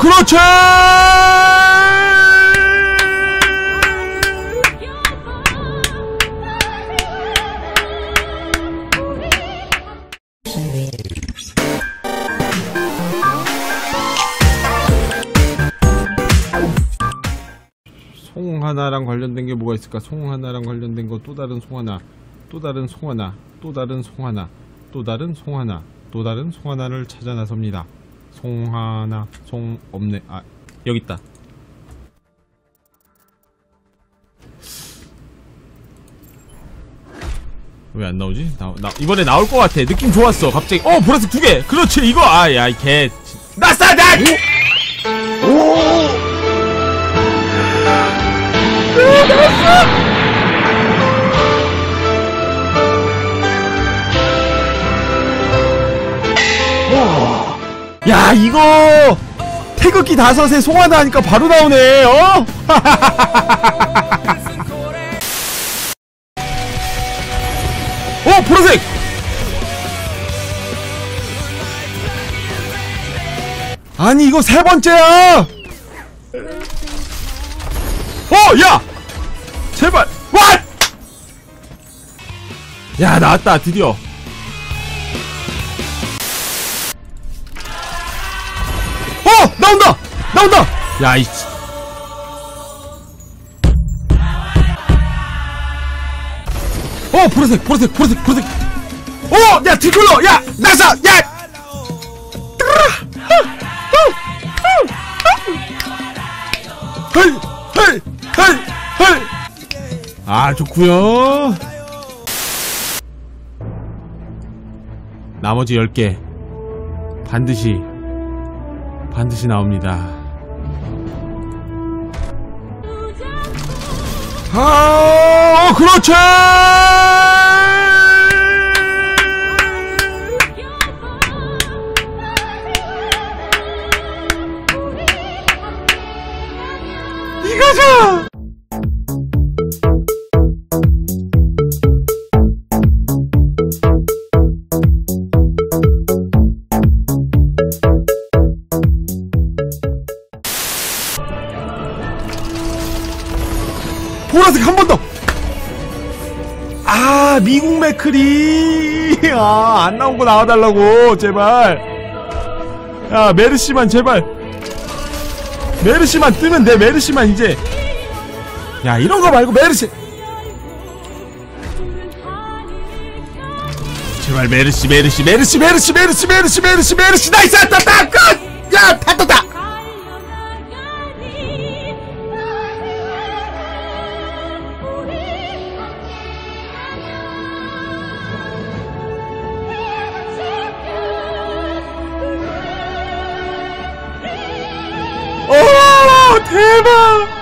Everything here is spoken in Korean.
그렇지! 송 하나랑 관련된 게 뭐가 있을까? 송 하나랑 관련된 거 또 다른 송 하나, 또 다른 송 하나, 또 다른 송 하나, 또 다른 송 하나, 또 다른 송 하나를 찾아 나섭니다. 송 하나, 송 없네. 아, 여기 있다. 왜 안 나오지? 나, 나, 이번에 나올 것 같아. 느낌 좋았어. 갑자기. 어, 보라색 두 개! 그렇지, 이거! 아, 야, 이 개. 나싸! 나! 야, 이거! 태극기 다섯에 송하나 하니까 바로 나오네, 어? 어, 보라색! 아니, 이거 세 번째야! 어, 야! 제발! 왓! 야, 나왔다, 드디어. 나온다! 나온다! 야, 이. 어, 보라색, 보라색, 보라색, 보라색. 어! 야, 트리컬러! 야! 나사! 야! 헐! 헐! 헐! 헐! 아, 좋구요 나머지 10개. 반드시, 반드시 나옵니다. 아, 그렇지! 이거죠! 보라색 한 번 더! 아, 미국 맥크리! 아, 안 나온 거 나와달라고, 제발. 야, 메르시만, 제발. 메르시만 뜨면 돼, 메르시만, 이제. 야, 이런 거 말고 메르시. 제발, 메르시, 메르시, 메르시, 메르시, 메르시, 메르시, 메르시, 메르시, 나이스! 다, 다, 끝! 야, 다 떴다! Oh, Thema!